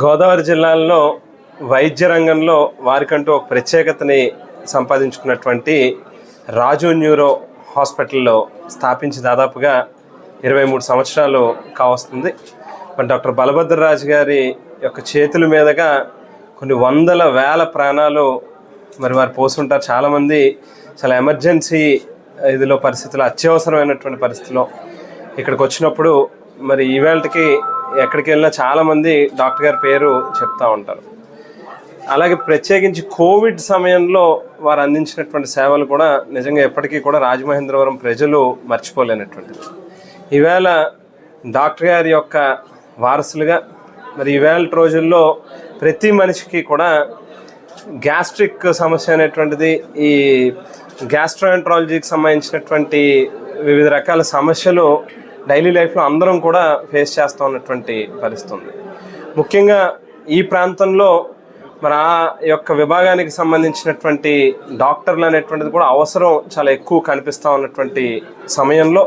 గోదావరి జిల్లాలో వైద్య రంగంలో వారికంటూ ఒక ప్రత్యేకతని సంపాదించుకున్నటువంటి రాజు న్యూరో హాస్పిటల్లో స్థాపించి దాదాపుగా ఇరవై మూడు సంవత్సరాలు కావస్తుంది. మరి డాక్టర్ బలభద్రరాజు గారి యొక్క చేతుల మీదుగా కొన్ని వందల వేల ప్రాణాలు మరి వారు పోసుంటారు. చాలామంది చాలా ఎమర్జెన్సీ ఇదిలో పరిస్థితులు అత్యవసరమైనటువంటి పరిస్థితిలో ఇక్కడికి వచ్చినప్పుడు మరి ఈవేళకి ఎక్కడికి వెళ్ళినా చాలామంది డాక్టర్ గారి పేరు చెప్తా ఉంటారు. అలాగే ప్రత్యేకించి కోవిడ్ సమయంలో వారు అందించినటువంటి సేవలు కూడా నిజంగా ఎప్పటికీ కూడా రాజమహేంద్రవరం ప్రజలు మర్చిపోలేనటువంటిది. ఈవేళ డాక్టర్ గారి యొక్క వారసులుగా మరి ఈవేళ రోజుల్లో ప్రతి మనిషికి కూడా గ్యాస్ట్రిక్ సమస్య అనేటువంటిది ఈ గ్యాస్ట్రోఎంట్రాలజీకి సంబంధించినటువంటి వివిధ రకాల సమస్యలు డైలీ లైఫ్లో అందరం కూడా ఫేస్ చేస్తూ ఉన్నటువంటి పరిస్థితి ఉంది. ముఖ్యంగా ఈ ప్రాంతంలో మరి ఆ యొక్క విభాగానికి సంబంధించినటువంటి డాక్టర్లు అనేటువంటిది కూడా అవసరం చాలా ఎక్కువ కనిపిస్తూ ఉన్నటువంటి సమయంలో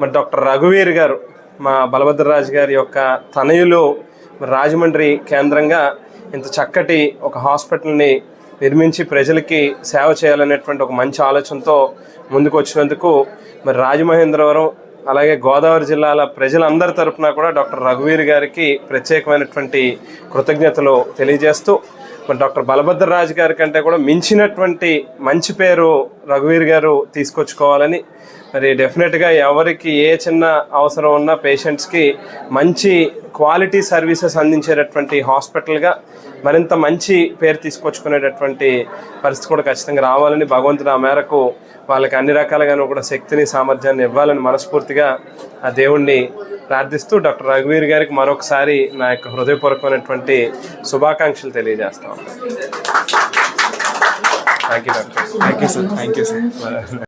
మరి డాక్టర్ రఘువీర్ గారు మా బలభద్రరాజు గారి యొక్క తనయులు రాజమండ్రి కేంద్రంగా ఇంత చక్కటి ఒక హాస్పిటల్ని నిర్మించి ప్రజలకి సేవ చేయాలనేటువంటి ఒక మంచి ఆలోచనతో ముందుకు వచ్చినందుకు మరి రాజమహేంద్రవరం అలాగే గోదావరి జిల్లాల ప్రజలందరి తరఫున కూడా డాక్టర్ రఘువీర్ గారికి ప్రత్యేకమైనటువంటి కృతజ్ఞతలు తెలియజేస్తూ మరి డాక్టర్ బలభద్ర రాజు గారి కంటే కూడా మించినటువంటి మంచి పేరు రఘువీర్ గారు తీసుకొచ్చుకోవాలని మరి డెఫినెట్గా ఎవరికి ఏ చిన్న అవసరం ఉన్న పేషెంట్స్కి మంచి క్వాలిటీ సర్వీసెస్ అందించేటటువంటి హాస్పిటల్గా మరింత మంచి పేరు తీసుకొచ్చుకునేటటువంటి పరిస్థితి కూడా ఖచ్చితంగా రావాలని భగవంతుడు ఆ మేరకు వాళ్ళకి అన్ని రకాలుగాను కూడా శక్తిని సామర్థ్యాన్ని ఇవ్వాలని మనస్ఫూర్తిగా ఆ దేవుణ్ణి ప్రార్థిస్తూ డాక్టర్ రఘువీర్ గారికి మరొకసారి నా యొక్క హృదయపూర్వకమైనటువంటి శుభాకాంక్షలు తెలియజేస్తాం thank you doctor. Thank you sir thank you sir